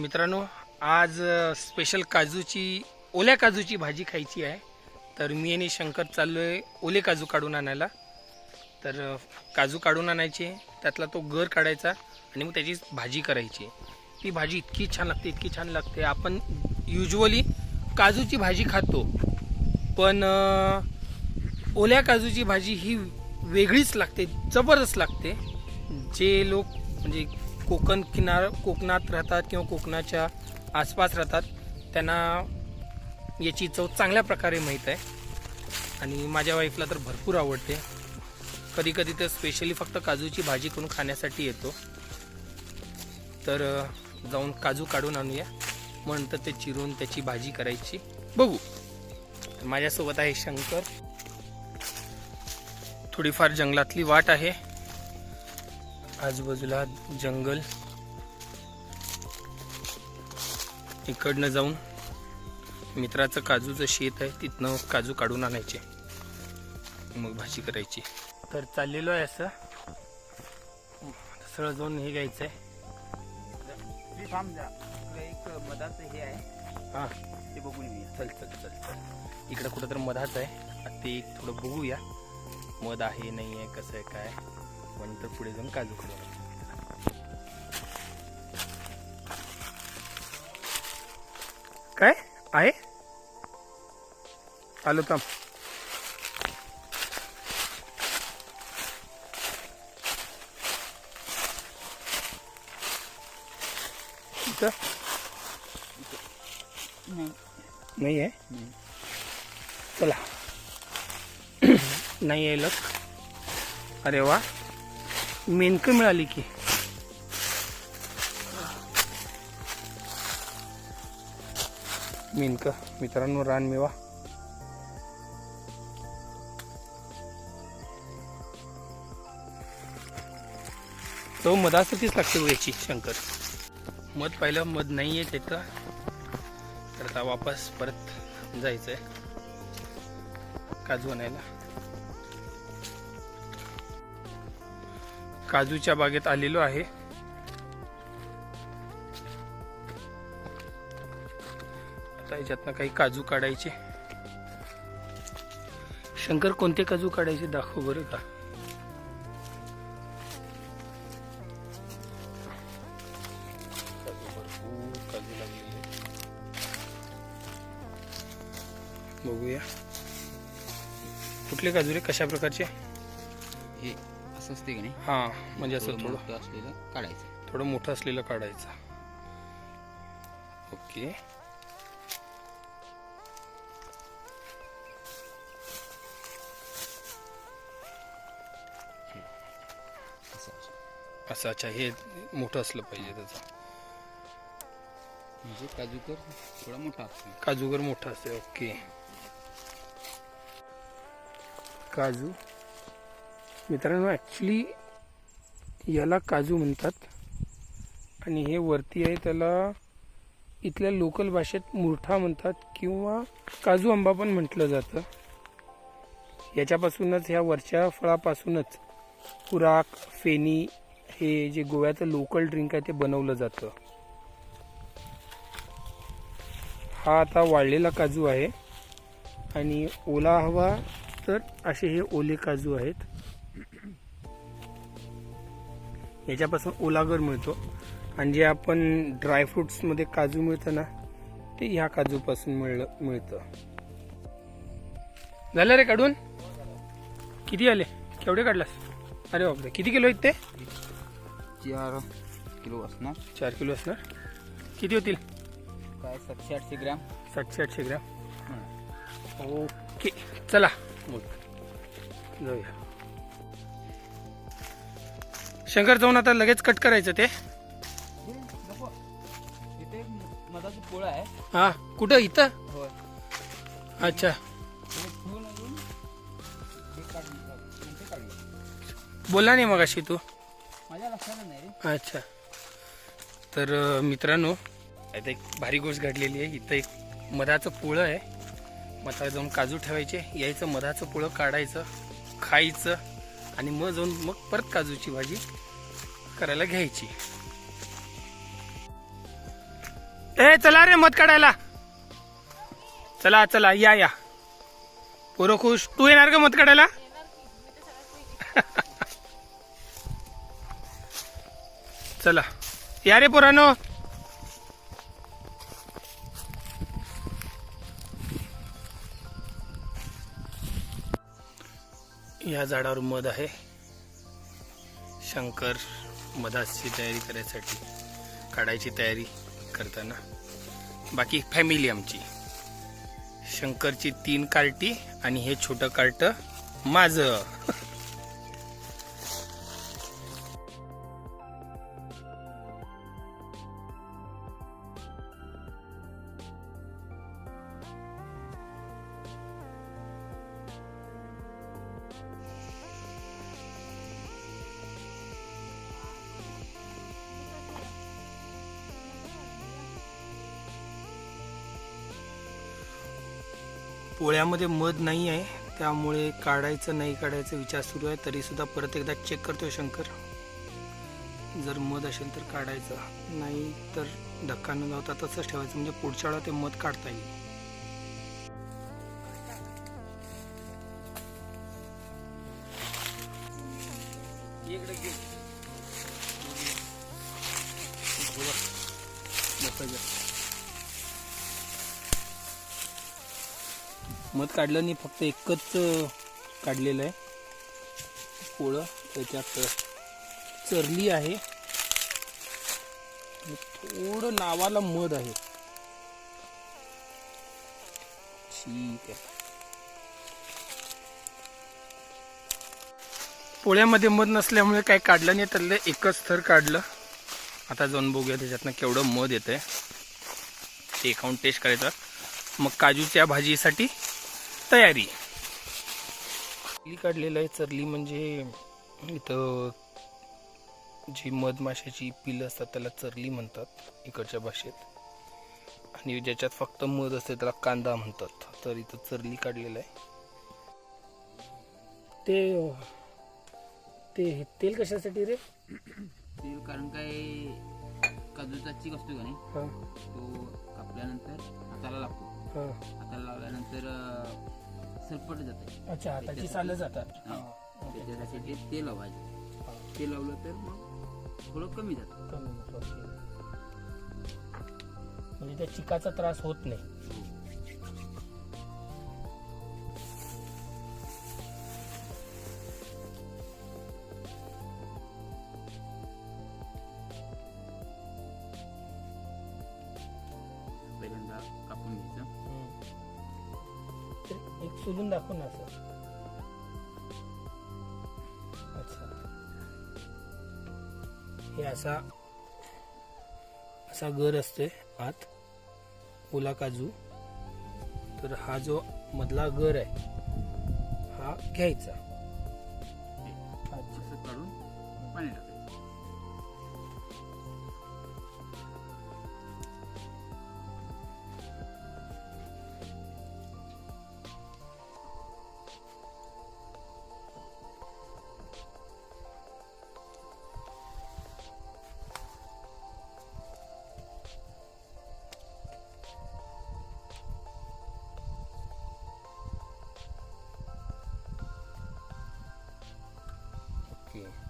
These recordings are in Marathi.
मित्रांनो आज स्पेशल काजूची ओल्या काजूची भाजी खायची आहे. तर मी आणि शंकर चाललोय ओले काजू काढून आणायला. तर काजू काढून आणायचे त्यातला तो गर काढायचा आणि मग त्याची भाजी करायची. ती भाजी इतकी छान लागते इतकी छान लागते. आपण युजली काजूची भाजी खातो पण ओल्या काजूची भाजी ही वेगळीच लागते जबरदस्त लागते. जे लोक म्हणजे कोकण किनार कोकणात राहतात किंवा कोकणाच्या आसपास राहतात त्यांना याची चव चांगल्या प्रकारे माहीत आहे. आणि माझ्या वाईफला तर भरपूर आवडते. कधी कधी तर स्पेशली फक्त काजूची भाजी करून खाण्यासाठी येतो. तर जाऊन काजू काढून आणूया. मग नंतर ते चिरून त्याची भाजी करायची. बघू. माझ्यासोबत आहे शंकर. थोडीफार जंगलातली वाट आहे. आजूबाजूला जंगल. इकडनं जाऊन मित्राचं काजूचं शेत आहे तिथनं काजू काढून आणायचे. मग भाजी करायची. तर चाललेलो आहे असं. सरळ जाऊन हे घ्यायचं आहे एक मधाचं हे आहे. हां. ते बघून घेऊया. चल चल चल चल. इकडं कुठं तर मधाच आहे. ते थोडं बघूया. मध आहे नाही आहे कसं आहे काय मग नंतर पुढे जाऊन काजू करू. काय? आहे? आलो थांब. नाही. आहे. चला. नाही आहे लक अरे वा. मेनकं मिळाली की. मेनकं. मित्रांनो रानमेवा तो मधासाठीच लागते हो याची शंकर. मध पाहिलं मध नाही आहे तिथं तर आता वापस परत जायचंय. काजू आणायला. काजूच्या बागेत आलेलो आहे. आता याच्यातनं काही काजू काढायचे. शंकर कोणते काजू काढायचे दाखव बरं का. बघूया. कुठले काजू रे? कशा प्रकारचे? हे असं असते की नाही हा म्हणजे असं थोडं मोठं असलेलं काढायचं. थोडं मोठं असलेलं काढायचं. ओके. असं अच्छा हे मोठं असलं पाहिजे त्याचं. म्हणजे काजूकर थोडा मोठा असतो. काजूगर मोठं असते ओके. काजू. मित्रांनो ॲक्च्युली याला काजू म्हणतात. आणि हे वरती आहे त्याला इथल्या लोकल भाषेत मुरठा म्हणतात किंवा काजू आंबा पण म्हटलं जातं. याच्यापासूनच ह्या वरच्या फळापासूनच पुराक फेनी हे जे गोव्याचं लोकल ड्रिंक आहे ते बनवलं जातं. हा आता वाळलेला काजू आहे. आणि ओला हवा तर असे हे ओले काजू आहेत. याच्यापासून ओलागर मिळतो. आणि जे आपण ड्रायफ्रुट्समध्ये काजू मिळतं ना ते ह्या काजूपासून मिळ मिळतं. झालं रे काढून? किती आले? केवढे काढलास? अरे बापरे किती किलो आहेत ते? चार किलो असणार. चार किलो असणार. किती होतील? काय सातशे आठशे ग्रॅम? सातशे आठशे ग्रॅम. ओके चला. मग जाऊया. शंकर जाऊन आता लगेच कट करायचं ते. इथे आहे हा कुठं? इथं? अच्छा. बोला नाही मग अशी तू. अच्छा. तर मित्रांनो आता एक भारी गोष्ट घडलेली आहे. इथं एक मधाचं पोळं आहे. मधाला जाऊन काजू ठेवायचे. यायचं मधाचं पोळं काढायचं खायचं आणि मग जाऊन मग परत काजूची भाजी करायला घ्यायची. ए चला रे मत काढायला. चला चला या या. पोरं खुश. तू येणार का मत काढायला? चला. या रे पोरानो. या झाडावर मध आहे. शंकर. मधाची तयारी करायसाठी काढायची तयारी करताना. बाकी फॅमिली आमची. शंकरची तीन कार्टी आणि हे छोटं कार्ट माझं. पोळ्यामध्ये मध नाही आहे त्यामुळे काढायचं नाही काढायचा विचार सुरू आहे तरी सुद्धा परत एकदा चेक करतोय शंकर. जर मध असेल तर काढायचं नाही तर धक्का न लावता तसंच ठेवायचं म्हणजे पुढच्या वेळा ते मध काढता येईल. इकडे मध काढलं नाही फक्त एकच काढलेलं आहे. पोळं त्याच्यात चरली आहे. थोडं नावाला मध आहे. ठीक आहे. पोळ्यामध्ये मध नसल्यामुळे काही काढलं नाही त्यातलं एकच थर काढलं. आता जाऊन बघूया त्याच्यातनं केवढं मध येतंय. ते खाऊन टेस्ट करायचं. मग काजूच्या भाजीसाठी तयारी. चरली काढलेलं आहे चरली म्हणजे इथं जी मधमाशाची पिलं असतात त्याला चरली म्हणतात इकडच्या भाषेत. आणि ज्याच्यात फक्त मध असते त्याला कांदा म्हणतात. तर इथं चरली काढलेलं आहे. ते ते तेल कशासाठी रे? तेल कारण काय काजूचा चीक असतो का नाही? हा. तो कापल्यानंतर हाताला लागतो. हाताला लावल्यानंतर अं, सरपट जाते. अच्छा हाताची सालं जातात. त्याच्यासाठी ते लावायचे. ते लावलं तर मग थोडं कमी जातं. कमी. म्हणजे त्या चिकाचा त्रास होत नाही. एक सोलून दाखव ना असं. अच्छा. हे असा असा गर असते आत. ओला काजू. तर हा जो मधला गर आहे हा घ्यायचा. अच्छा. काढून पाणी टाकायचं. ओके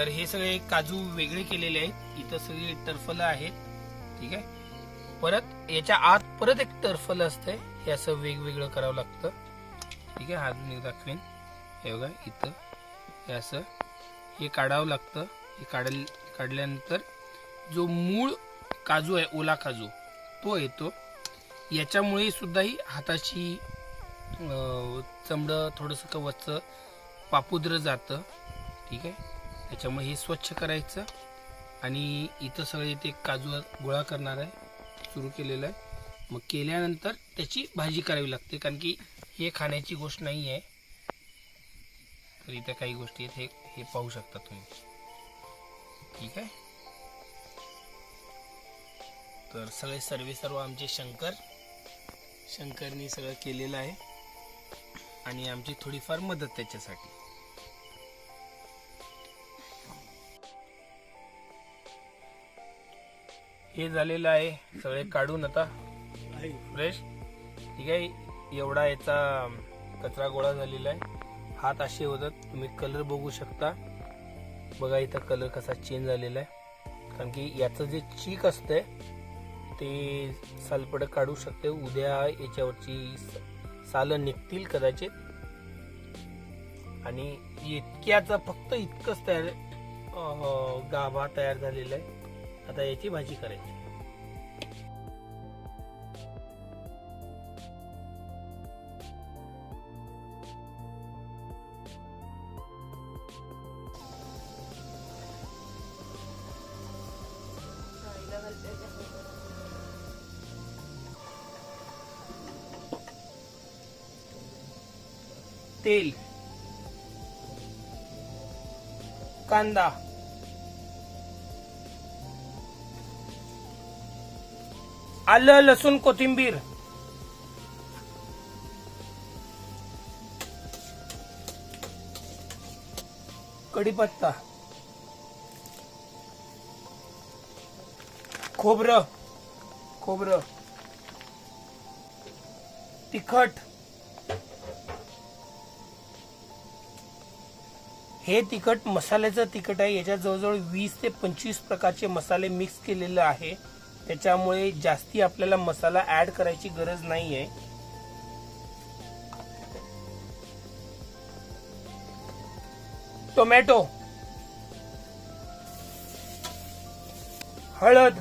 तर हे सगळे काजू वेगळे केलेले आहेत. इथं सगळी टरफलं आहेत. ठीक आहे? परत याच्या आत परत एक टर्फल असतंय. हे असं वेगवेगळं करावं लागतं. ठीक आहे? हा अजून एक दाखवेन. हे बघा इथं हे असं हे काढावं लागतं. हे काढल काढल्यानंतर जो मूळ काजू आहे ओला काजू तो येतो. याच्यामुळे सुद्धा ही हाताची चमडं थोडंसं कवचं पापुद्र जातं. ठीक आहे? त्याच्यामुळे हे स्वच्छ करायचं आणि इथं सगळे ते काजू गोळा करणार आहे सुरू केलेलं आहे. मग केल्यानंतर त्याची भाजी करावी लागते कारण की हे खाण्याची गोष्ट नाही आहे. तर इथं काही गोष्टी आहेत हे हे पाहू शकता तुम्ही. ठीक आहे? तर सगळे सर्वे सर्व आमचे शंकर शंकरनी सगळं केलेलं आहे. आणि आमची थोडीफार मदत त्याच्यासाठी. हे झालेलं आहे. सगळे काढून आता फ्रेश ठीक आहे एवढा याचा कचरा गोळा झालेला आहे. हात असे होतात. तुम्ही कलर बघू शकता. बघा इथं कलर कसा चेंज झालेला आहे. कारण की याचं जे चीक असतंय ते सालपड काढू शकते. उद्या याच्यावरची सालं निघतील कदाचित. आणि इतक्याचा फक्त इतकंच तयार गाभा तयार झालेला आहे. आता याची भाजी करायची. तेल कांदा आलं लसूण कोथिंबीर. कढीपत्ता. खोबरं. खोबरं. तिखट. हे तिखट मसाल्याचं तिखट आहे. याच्यात जवळजवळ वीस ते पंचवीस प्रकारचे मसाले मिक्स केलेले आहे. त्याच्यामुळे जास्ती आपल्याला मसाला ऍड करायची गरज नाही आहे टोमॅटो. हळद.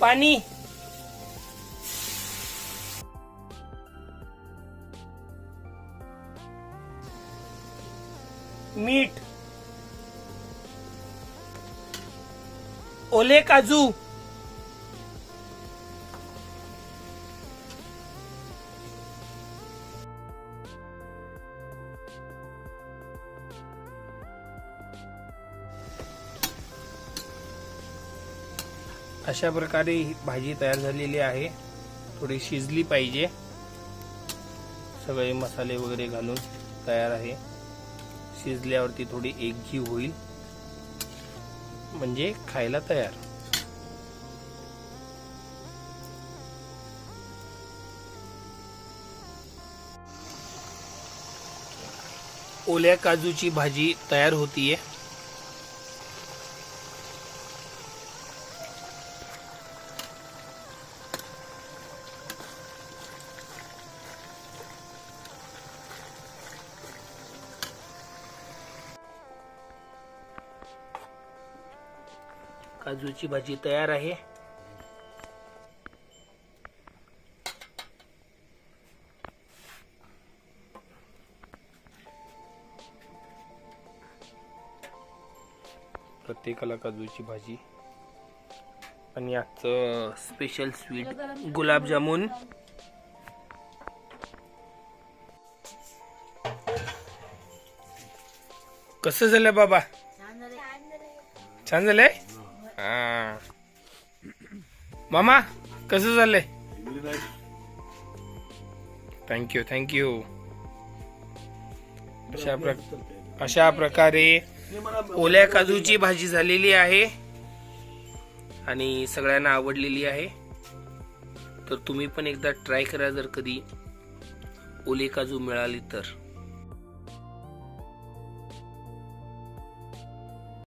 पाणी. मीठ. ओले काजू. अशा प्रकारे ही भाजी तयार झालेली आहे. थोडी शिजली पाहिजे. सगळे मसाले वगैरे घालून तयार आहे. शिजल्यावरती थोडी एकजीव होईल. म्हणजे खायला तयार. ओल्या काजूची भाजी तयार होतीये. काजूची भाजी तयार आहे. प्रत्येकाला काजूची भाजी. आणि आजचं स्पेशल स्वीट गुलाबजामुन. कसं झालं बाबा? छान झालंय. मामा कसं झालंय थँक्यू थँक्यू अशा अशा प्रकारे ओल्या काजूची भाजी झालेली आहे आणि सगळ्यांना आवडलेली आहे. तर तुम्ही पण एकदा ट्राय करा जर कधी ओले काजू मिळाली तर.